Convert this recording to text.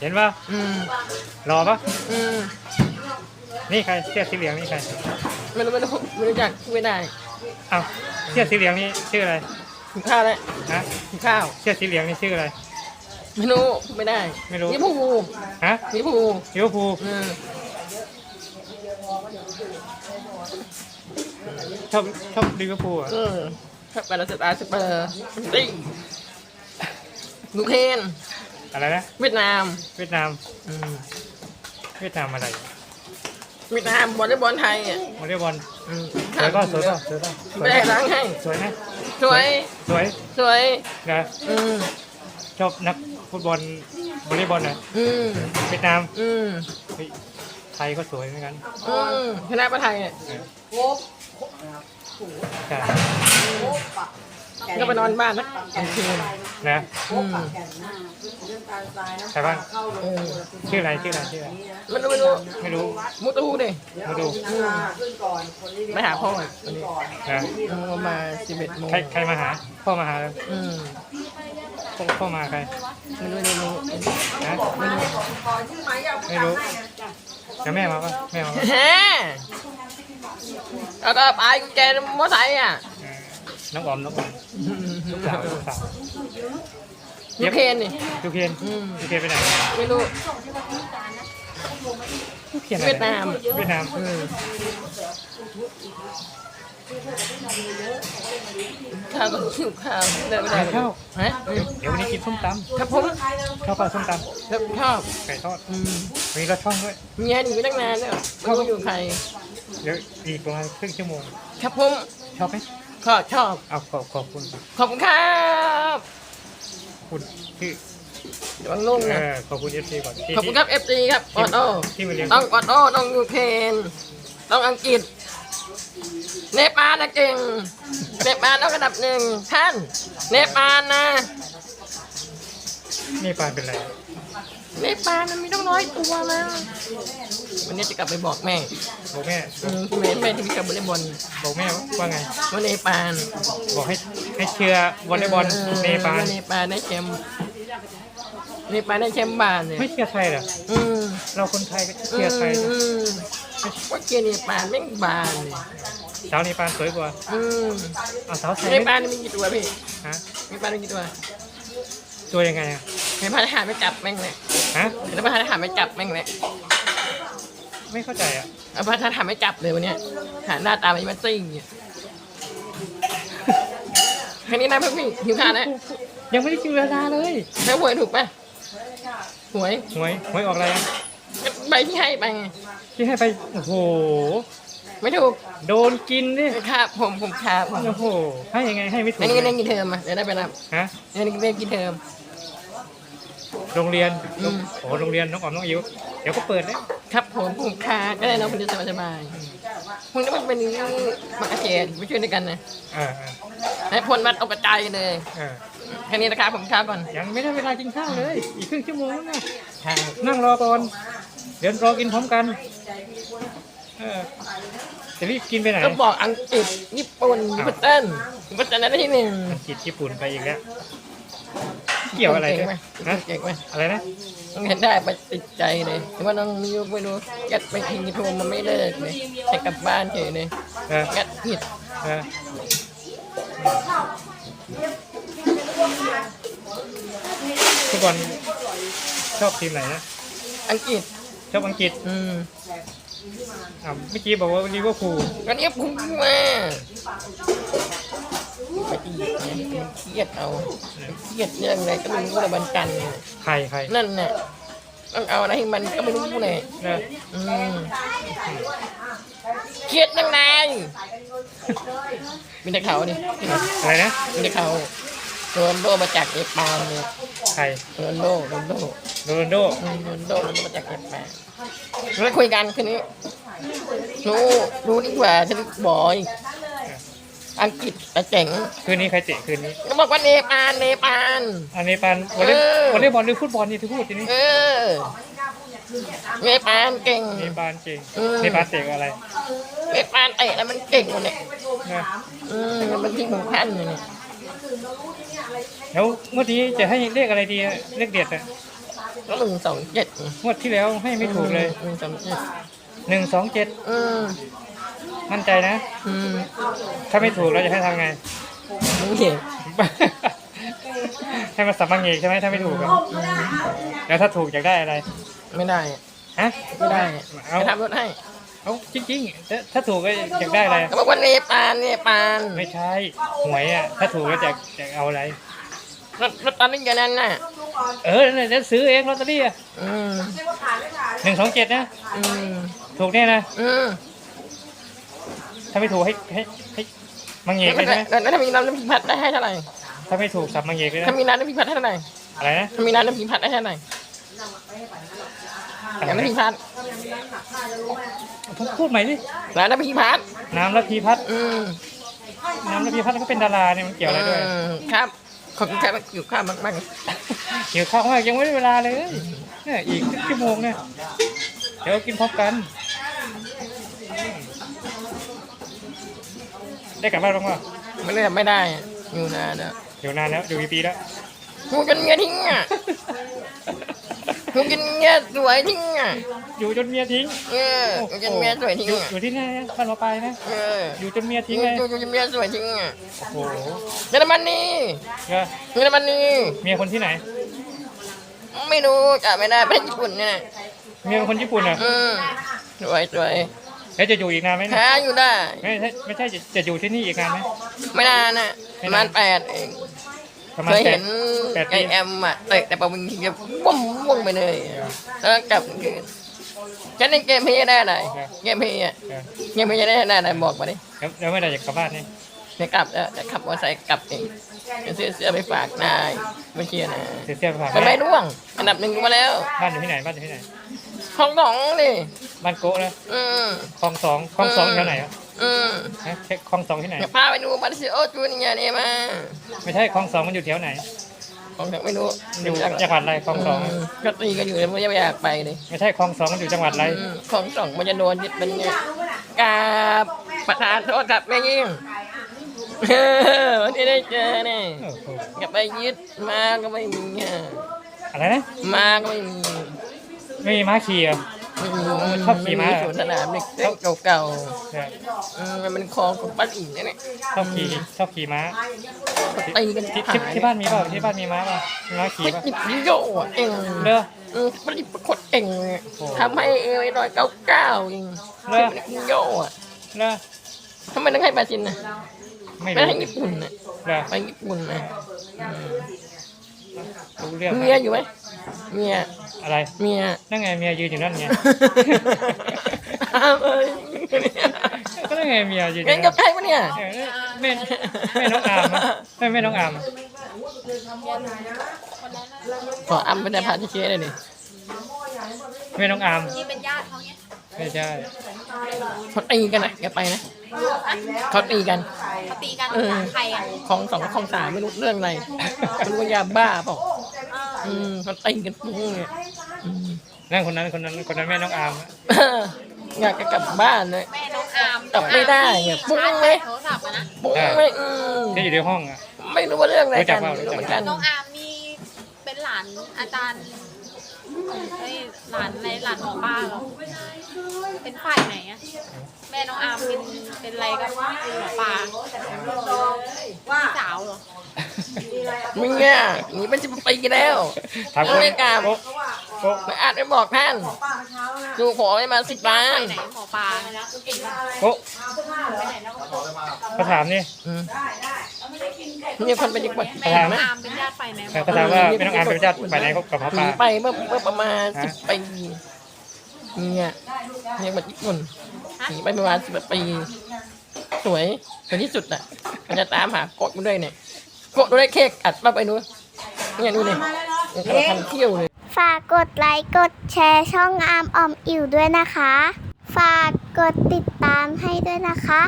เห็นปะอืมรอปะอืมนี่ใครเสื้อสีเหลืองนี่ใครไม่รู้ไม่รู้ไม่รู้จักไม่ได้อ้าวเสื้อสีเหลืองนี่ชื่ออะไรกินข้าวแล้วฮะกินข้าวเสื้อสีเหลืองนี่ชื่ออะไรไม่รู้ไม่ได้ไม่รู้นี่ผู้ฮะนี่ผู้ลิเวอร์พูลอืมชอบชอบลิเวอร์พูลเหรอะเออถ้าไปแล้วสตาร์สเปอร์ติ้งยูเครน อะไรนะเวียดนาม เวียดนามอืมเวียดนามอะไรเวียดนามบอลเลย์บอลไทยอะวอลเลย์บอลอืมสวยก็สวยก็สวยก็สวยไม่ได้ล้างให้ สวยไหมสวย สวยสวย นะอืมชอบนักฟุตบอลวอลเลย์บอลนะอืมเวียดนามอืมเฮ้ยไทยก็สวยเหมือนกันอืมชนะประไทยอะใช่ ก็ไปนอนบ้านนะกลางคืนนะอืมใช่บ้างเออชื่ออะไรชื่ออะไรชื่ออะไรไม่รู้ไม่รู้ไม่รู้มุตูดิมาดูอืมไปหาพ่อวันนี้นะอืมมาสิบเอ็ดโมงใครใครมาหา พ่อมาหาแล้วอืมพ่อพ่อมาใครไม่รู้ไม่รู้นะไม่รู้แล้วแม่มาปะแม่มาปะแฮะแล้วก็ไปกุญแจมอไซค์อะเออน้องออมน้องออมลูก สาวลูกสาวยูเครนนี่ยูเคนอืมยูเคนไปไหนไม่รู้ยูเคนอะไรเวียดนาม เวียดนามอืมข้าวก็หิวข้าวเดินไม่ได้ทานข้าวฮะอืมเดี๋ยววันนี้กินส้มตครับผมำชอบปลาส้มตครับชอบำไก่ทอดอืมมีรสช่องด้วย เมียหนีไปตั้งนานแล้วไม่รู้อยู่ใคร เดี๋ยวอีกประมาณครึ่งชั่วโมง ครับผมชอบไหม ชอบชอบเอาขอบขอบคุณขอบคุณครับคุณที่เดี๋ยวลุงเอนะอขอบคุณเอฟซีก่อนที่ขอบคุณครับเอฟซีครับออโต้ที่มาเลี้ยงต้องออโต้ต้องยูเครนต้องอังกฤษ เนปาลนะเก่ง เนปาลต้องระดับหนึ่งท่าน เนปาลนะ นี่ปานเป็นไร เนปาลมันมีต้องร้อยตัวนะวันนี้จะกลับไปบอกแม่บอกแม่ อืมแม่แม่ที่พี่กับบอลเลย์บอลบอกแม่ว่าไง ว่าเนปาลบอกให้ให้เชียร์วอลเลย์บอลเนปาลว่าเนปาลได้แชมป์เนปาลได้แชมป์บ้านเลยไม่เชียร์ไทยเหรอ อืมเราคนไทยก็เชียร์ไทยนะอืมว่าเกียร์เนปาลแม่งบานเลยสาวเนปาลสวยกว่าอืมเอาสาวไทยเนไม่ปาลมีกี่ตัวพี่ฮะเนปาลมีกี่ตัว ตัวยังไงอะเนปาลทหารไม่จับแม่งเลย ฮะเนปาลทหารไม่จับแม่งเลยไม่เข้าใจอะเอาพระทหารไม่จับเลยวันเนี้ยหาหน้าตามันมันซิ่งเนี่ยแค่นี้นะเพื่อนพี่หิวข้าวนะยังไม่ได้กินเวลาเลยแล้วหวยถูกปะหวยหวยหวยออกอะไรอะใบที่ให้ไปไงที่ให้ไปโอ้โห ไม่ถูกโดนกินดิครับผมผมครับผมโอ้โหให้ยังไงให้ไม่ถูกอันนี้ก็เล่นเลยกี่เทอมอะเดี๋ยวได้ไปรับฮะอันนี้เล่นกี่เทอม โรงเรียนอืม โอ้โหโรงเรียนน้องออมน้องอิ๋วเดี๋ยวก็เปิดแล้วครับผมผมคาก็ได้น้องคนเดียวสบายสบายพวกนี้มันเป็นมักกะเจดไปช่วยด้วยกันนะเออเออให้พลมัดเอากระจายเลยเออแค่นี้นะครับผมครับก่อน ยังไม่ได้เวลากินข้าวเลย อีกครึ่งชั่วโมงแล้วนะครับนั่งรอก่อนเดี๋ยวรอกินพร้อมกันเออจะรีบกินไปไหนก็บอกอังกฤษญี่ปุ่นญี่ปุ่นเต้นญี่ปุ่นเต้นได้ที่หนึ่งอังกฤษญี่ปุ่นไปอีกแล้ว เกี่ยวอะไรเก่งด้วยไหมนะเก่งไหมอะไรนะต้องเห็นได้ไปติดใจเลยแต่ว่าน้องมิวไม่รู้ยัดไปทิ้งที่ทุ่มันไม่เลิกเลยให้กลับบ้านเฉยเลยเออยัดผิดเออทุกคนชอบทีมไหนนะ อังกฤษ ชอบอังกฤษ อืมอ่าเมื่อกี้บอกว่าลิเวอร์พูลก็เนี้ยพุ่งมา ไปอีกเนี่ยเครียดเอาเครียดเรื่องอะไรก็ไม่รู้เลยวันจันทร์เนี่ยใครใครนั่นน่ะต้องเอาอะไรให้มันก็ไม่รู้เลยนะอืมเครียดตั้งนานมีแต่เขาดิอะไรนะมีแต่เขาโรนลโดมาจากเอปานเลยใครโรนลโดโรนลโดโรนัลโดอืมโรนลโดโรนลโดมาจากเอปานแล้วคุยกันคืนนี้รู้รู้ดีกว่าฉันบอย อังกฤษอะเจ๋งคืนนี้ใครเตะคืนนี้ก็บอกว่าเนปาลเนปาล อันนี้ปานวอลเลย์เออ วอลเลย์บอลหรือฟุตบอลนี่ที่พูดทีนี้เออ เนปาลเก่งเนปาลเก่งอืมเนปาลเตะกับอะไรเนปาลเตะแล้วมันเก่งหมดเนี่ยนะอืมมันที่ของท่านเนี่ยแล้วเมื่อกี้จะให้เลขอะไรดีอะเลขเด็ดอะก็หนึ่งสองเจ็ดงวดที่แล้วให้ไม่ถูกเลยหนึ่งสองเจ็ดหนึ่งสองเจ็ดอืม มั่นใจนะ อืมถ้าไม่ถูกเราจะให้ทำไงมึงเห็นให้มาสับมังเอกใช่ไหมถ้าไม่ถูกอะแล้วถ้าถูกอยากได้อะไร ไม่ได้ ฮะ ไม่ได้เอาจะทำรถให้เอาจริงๆถ้าถ้าถูกก็อยากได้อะไรเขาบอกว่าเนปาลเนปาลไม่ใช่ หวยอะ ถ้าถูกแล้วจะจะเอาอะไร รถรถตอนนี้อย่างนั้นน่ะ เออนั่นแหละจะซื้อเองลอตเตอรี่อะอืมหนึ่งสองเจ็ดนะ อืม ถูกแน่นะ อืม ถ้าไม่ถูกให้ให้ให้มังเอกแล้วเลยใช่ไหมแล้วถ้ามีน้ำน้ำพริกผัดได้ให้เท่าไหร่ถ้าไม่ถูกสับมังเอกเลยนะถ้ามีน้ำน้ำพริกผัดให้เท่าไหร่อะไรนะถ้ามีน้ำน้ำพริกผัดได้เท่าไหร่อะไรน้ำน้ำพริกผัดพูดพูดใหม่ดิน้ำน้ำพริกผัดน้ำระพีพัฒน์อืมน้ำระพีพัฒน์ก็เป็นดาราเนี่ยมันเกี่ยวอะไรด้วยอืมครับขอบคุณครับอยู่ข้าวมากหิวข้าวมากยังไม่ได้เวลาเลยเนี่ยอีกครึ่งชั่วโมงเนี่ยเดี๋ยวกินพร้อมกัน ได้กลับบ้านบ้างป่ะๆไม่ได้ไม่ได้ อยู่นานอะอยู่นานแล้วอยู่กี่ปีแล้วกูจนเมียทิ้งอะกูจนเมียสวยทิ้งอะอยู่จนเมียทิ้งเออกูจนเมียสวยทิ้งอยู่อะอยู่ที่ไหนนะบ้านหมอปลายนะเอออยู่จนเมียทิ้งกูเลยกูจนเมียสวยทิ้งอะโอ้โหเยอรมนีก็เยอรมนีเมียคนที่ไหน ไม่รู้จำไม่ได้ประเทศญี่ปุ่นเนี่ยนะเมียเป็นคนญี่ปุ่นอะอืมสวยสวย แล้วจะอยู่อีกนานไหมเนี่ยหาอยู่ได้ ไม่ใช่ไม่ใช่จะจะอยู่ที่นี่อีกนานไหม ไม่นานน่ะไม่ประนาน มาณแปดเองประมาเคณยแปเห็ดนแปดปี ไอแอมอะเตะแต่ปะวิงทีจะว่องว่องไปเลยแล้วก็กลับคืนฉันเล่นเกมพี่ได้อะไรเกมพี่อะเออเกมพี่จะได้อะไรบอกมาดิแล้วแล้วไม่ได้อยากกลับบ้านนี่จะกลับแล้วจะขับมอเตอร์ไซค์กลับเองจะซื้อเสื้อไปฝากนายไม่เชียร์นะเสียเสียไปฝากมันไม่ร่วง อันดับหนึ่งมาแล้วบ้านอยู่ที่ไหนบ้านอยู่ที่ไหน ห้องสองนี่บ้านโกะนะอืม คลองสองคลองสองแถวไหนอะอืมฮะคลองสองที่ไหน เดี๋ยวพาไปดูมาริโอจูเนียร์นี่มาไม่ใช่คลองสองมันอยู่แถวไหนของเด็กไม่รู้อยู่จังหวัดอะไรคลองสองมก็ตีกันอยู่เลยไม่อยากไปเลยไม่ใช่คลองสองมันอยู่จังหวัดอะไร อืมของสองมันจะโดนยึดเป็นเนี่ยกราบประธานโทษครับแม่ยิ่งเออวันนี้ได้เจอเนี่ยโอ้โหอย่าไปยึดมาก็ไม่มีอะอะไรนะมาก็ไม่มี ไม่มีม้าขี่เหรอะไม่มีชอบขี่ม้าสวนสนามเด็กๆเก่าเนี่ยๆอืมมันเป็นคลองของป้าอิ๋งเนี่ยชอบขี่ชอบขี่ม้าตีกันที่ขาที่ยที่บ้านมีเปล่าที่บ้านมีม้าเปล่ามีม้าขี่ไม่ป่ะหยิบโยอะเองเด้ออืมผลิตประคดเองเนี่ยโอ้ทำให้เอวร้อยเก้าเก้าเองเหรอโยอะเด้อทำไมต้องให้บราซิลนะไม่ไม่รู้ให้ญี่ปุ่นนะเด้อไปญี่ปุ่นนะอืม รู้เรื่องเมียอยู่ไหมเมียอะไร เมียนั่นไงเมียยืนอยู่นั่นไงอ้าวเอ้ยก็นั่นไงเมียยืนอยู่เงินกับใครปะเนี่ย เออแม่แม่น้องอามอะแม่แม่น้องอามอะขออัมเป็นพาที่เชียร์เลยดิแม่น้องอามที่เป็นญาติเขาเนี่ยไม่ใช่เขาตีกันนะอย่าไปนะ เขาตีกัน เขาตีกันเออ ใครอะของสองของสามไม่รู้เรื่องอะไร ไม่รู้ว่ายาบ้าเปล่าเอออืมเขาตีกันปุ้งเนี่ยอืมนั่นคนนั้นคนนั้นคนนั้นแม่น้องอามอะอยากจะกลับบ้านเลย แม่น้องอามกลับไม่ได้อะปุ้งชาร์จไหมแบตโทรศัพท์อะนะปุ้งไม่อืมที่อยู่ในห้องอะ ไม่รู้ว่าเรื่องอะไรกันรู้จักเปล่าไม่รู้เหมือนกัน น้องอามนี่เป็นหลานอาจารย์ เอ้ยหลานในหลานหมอป้าเหรอเป็นฝ่ายไหนอะแม่น้องอามเป็นเป็นอะไรกับหมอป้าพี่สาวเหรอมึงเนี่ยหนีเป็นสิบปีแล้วถามคนไม่กล้าโอ๊ะโอ๊ะไม่อาจไม่บอกท่านดูขอให้มาสิบล้าฝ่ายนไหนหมอป้าเก่งมากโอ๊ะเขาถามนี่ อืม นี่คนเป็นยังไงแม่น้องอามเป็นญาติฝ่ายไหนหมอเขาถามว่าแม่น้องอามเป็นญาติฝ่ายไหนกับหมอหปนีลา ไปเมื่อเมื่อประมาณสิบปีเนี่ยเนี่ยมาญี่ปุ่นหนีไปประมาณสิบปี สวยสวยที่สุดอะมันจะตามหาโกดมาด้วยเนี่ยโกดด้วยเค้กอัดมาไปดูเนี่ยดูเนี่ยกำลังทำเที่ยวเลย ฝากกดไลค์กดแชร์ช่องอาร์มออมอิ๋วด้วยนะคะ ฝากกดติดตามให้ด้วยนะคะ